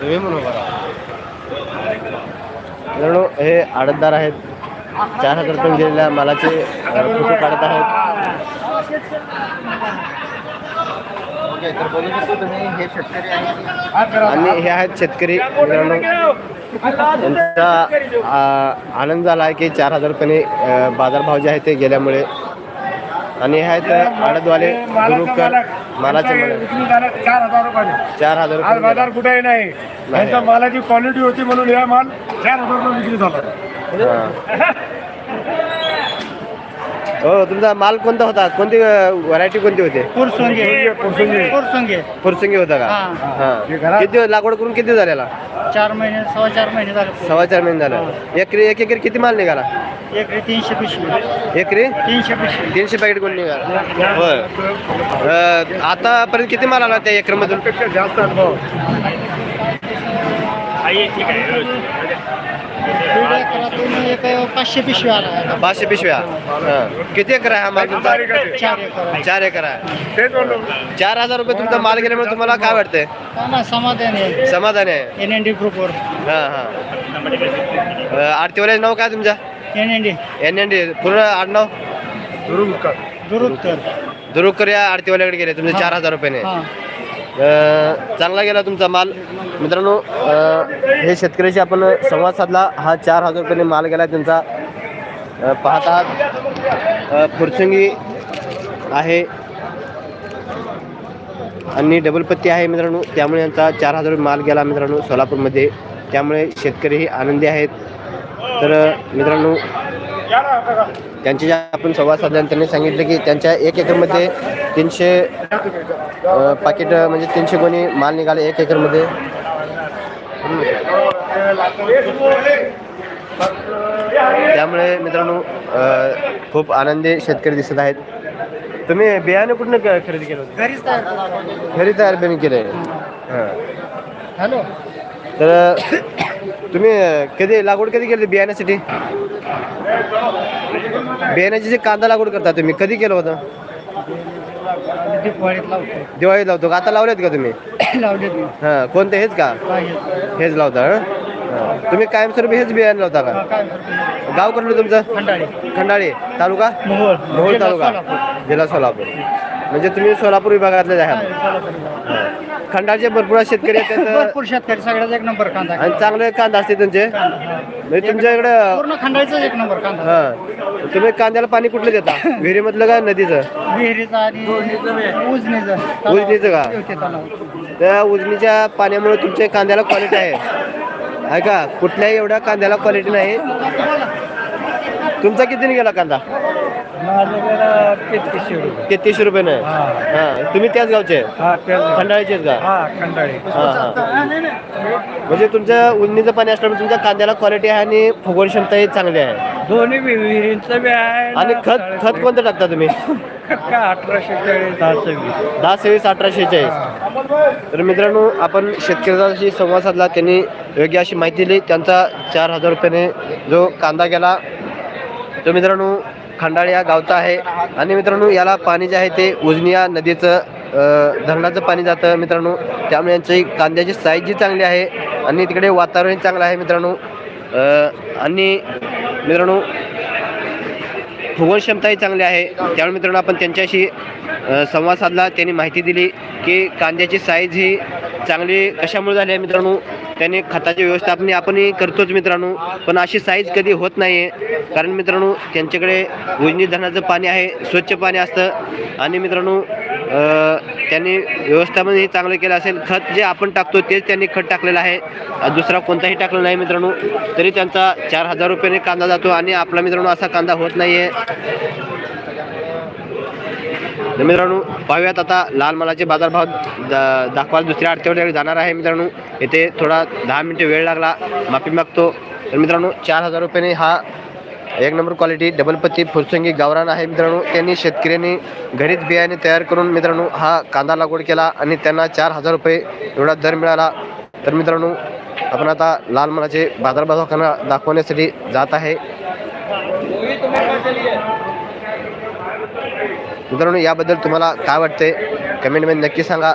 तुम्ही म्हणून बघा. मित्रांनो हे आडतदार आहेत. चार हजार रुपये दिलेल्या मालाचे फोटो काढत आहेत. हे आणि हे आहेत शेतकरी मित्रांनो. त्यांचा आनंद झाला आहे की चार हजार रुपयाने बाजारभाव जे आहे ते गेल्यामुळे आणि हे आहेत आडतवाले गुरुकर मालाचे चार हजार रुपये चार हजार आज बाजार कुठेही नाही. त्यांच्या मालाची क्वालिटी होती म्हणून या माल चार हजार रुपये विक्री झाला. हा. तुमचा माल कोणता होता? कोणती व्हरायटी कोणती होती? पुरसुंगे पुरसुंगे फुरसंगी. होता का? हा. हा. किती दिवस लागवड करून किती झालेला? चार महिने सव्वा चार महिने झाले. सव्वा चार महिने झालं. एकरी एक एकरी किती माल निघाला? एकरी तीनशे पिशवी एकरी? तीनशे पिशवी तीनशे पॅकेट कोण निघाला? होय. अं, आतापर्यंत किती माल आला त्या एकरमधून? पेक्षा जास्त अनुभव. दीड एकरातून एक पाचशे पिशवी आला पाचशे पिशव्या? हा. किती एकर आहे हा माल तुमचा? चार एकर चार एकर आहे. तेच म्हणलो. चार हजार रुपये तुमचा माल गेल्यामुळे तुम्हाला काय वाटतंय? ना समाधान आहे. समाधान आहे. एन एन डी ग्रुपवर हा हा. अं, आरतीवाल्याचं नाव काय तुमच्या N N D N N D पूर्ण आडनाव? दुरुत्तर दुरुकर या आरतीवाल्याकडे गेले तुमचे चार हजार रुपयाने. हा. चांगला गेला तुमचा माल. मित्रांनो हे शेतकऱ्याशी आपण संवाद साधला. हा चार हजार रुपयाने माल गेला त्यांचा अं, पाहत आहात फुरसंगी आहे आणि डबल पत्ती आहे मित्रांनो. त्यामुळे यांचा चार हजार रुपये माल गेला मित्रांनो सोलापूरमध्ये. त्यामुळे शेतकरीही आनंदी आहेत. तर मित्रांनो त्यांचे जे आपण संवाद साधला त्यांनी सांगितलं की त्यांच्या एक एकरमध्ये तीनशे पाकिट म्हणजे तीनशे कोणी माल निघाले एक एकरमध्ये. त्यामुळे मित्रांनो खूप आनंदी शेतकरी दिसत आहेत. तुम्ही बियाणे कुठनं खरेदी केलं. घरी तयार बियाणे केले हॅलो तर तुम्ही कधी लागवड कधी केली बियाण्यासाठी? बियाण्याची जे कांदा लागवड करता तुम्ही कधी केलं होतं? दिवाळीत लावतो का? आता लावलेत का तुम्ही? हां कोणते हेच का? हेच. लावता. तुम्ही कायमस्वरूपी हेच बियाणे लावता का? गाव कुठलं तुमचं? खंडाळी. खंडाळी. तालुका? मोहोळ. तालुका. जिल्हा सोलापूर. म्हणजे तुम्ही सोलापूर विभागातले आहे सोलापूर. खंडाचे भरपूर शेतकरी आहेत भरपूर शेतकरी सगळ्याच एक नंबर कांदा आणि चांगले कांदा असते त्यांचे म्हणजे तुमच्या इकडं पूर्ण खंडाळीचाच एक नंबर कांदा हां. तुम्ही कांद्याला पाणी कुठलं देता? विहिरीमधलं का नदीचं? विहिरीचा आणि उजनीचं उजनीचं का? ते तलाव. त्या उजनीच्या पाण्यामुळे तुमच्या कांद्याला क्वालिटी आहे. आहे का? कुठल्याही एवढ्या कांद्याला क्वालिटी नाही. तुमचा कितीने गेला कांदा? तेहतीसशे रुपये. नाही? हां. तुम्ही त्याच गावचे? खंडाळीचेच का? खंडाळी. हां हां. म्हणजे तुमच्या उजनीचं पाणी असल्यामुळे तुमच्या कांद्याला क्वालिटी आहे आणि फुगवण क्षमताही चांगली आहे. दोन्ही विहिरींचं बी आहे आणि खत खत कोणतं टाकता तुम्ही? का अठराशे चाळीस दहा सव्वीस. दहा सव्वीस अठराशे चाळीस तर मित्रांनो आपण शेतकऱ्याशी संवाद साधला. त्यांनी योग्य अशी माहिती दिली. त्यांचा चार हजार रुपयाने जो कांदा गेला. तो मित्रांनो खंडाळ या गावचा आहे. आणि मित्रांनो याला पाणी जे आहे ते उजनिया नदीचं धरणाचं पाणी जातं मित्रांनो. त्यामुळे यांची कांद्याची साईज जी चांगली आहे आणि तिकडे वातावरण चांगलं आहे मित्रांनो. आणि मित्रांनो फुगवण क्षमताही चांगली आहे. त्यामुळे मित्रांनो आपण त्यांच्याशी संवाद साधला. त्यांनी माहिती दिली की कांद्याची साईज ही चांगली कशामुळे झाली आहे मित्रांनो? त्याने खताचे व्यवस्थापन आपणही करतोच मित्रांनो. पण अशी साईज कधी होत नाही आहे कारण मित्रांनो त्यांच्याकडे उजनी धरणाचं पाणी आहे स्वच्छ पाणी असतं. आणि मित्रांनो त्यांनी व्यवस्थापन हे चांगलं केलं असेल खत जे आपण टाकतो तेच त्यांनी खत टाकलेलं आहे. दुसरा कोणताही टाकलेला नाही मित्रांनो. तरी त्यांचा चार हजार रुपयाने कांदा जातो आणि आपला मित्रांनो असा कांदा होत नाही आहे मित्रांनो पाहूयात आता लाल मालाचे बाजारभाव दा दाखवायला दुसऱ्या आठवड्याकडे जाणार आहे मित्रांनो. येथे थोडा दहा मिनटे वेळ लागला माफी मागतो. तर मित्रांनो चार हजार रुपयाने हा एक नंबर क्वालिटी डबल पत्ती फुरसंगी गावरान आहे मित्रांनो. त्यांनी शेतकऱ्यांनी घरीच बियाणे तयार करून मित्रांनो हा कांदा लागवड केला आणि त्यांना चार हजार रुपये एवढा दर मिळाला. तर मित्रांनो आपण आता लाल मालाचे बाजारभाव दाखवण्यासाठी जात आहे. मित्रांनो याबद्दल तुम्हाला काय वाटते कमेंटमध्ये नक्की सांगा.